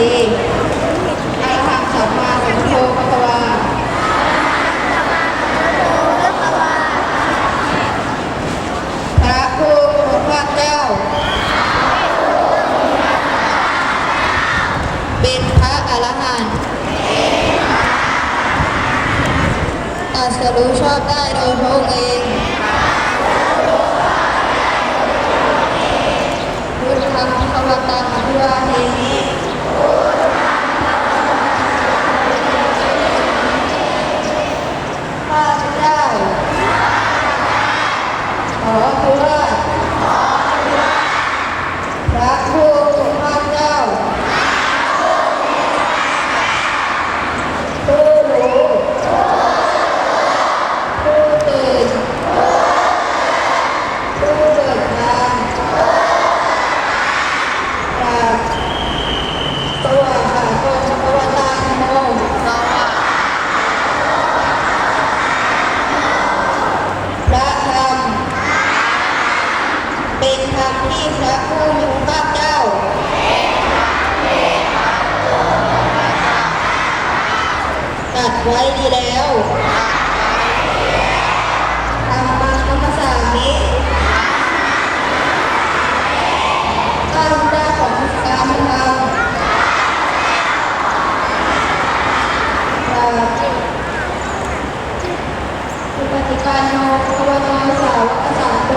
รีอรหังสัมมาสัมพุโธภควาพระผู้พระเจ้าป็นพระอรหันต์ตรัรู้ชอบได้โดยพระองค์เอง คือว่าพระผู้มีพระเจ้าผู้รู้ผู้ตื่นผู้เบิกบานจากสวากขาโตภควตาโม พระธรรม เป็นธรรมที่พระผู้มีพระเจ้าตรัด ไว้ดีแล้วธรรมังคัมภาษามิข้าพเจ้าของการทำเราสุปฏิการโนภควโตสาวกสังโฆ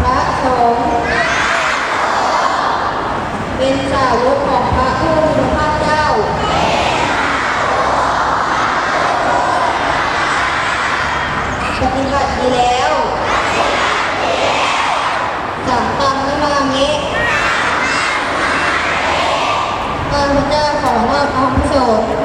พระสงฆ์ เป็นสาวกของพระผู้มีพระเจ้า ปฏิบัติดีแล้วสัมปังนมามิข้าพเจ้าขอมอบพระสงฆ์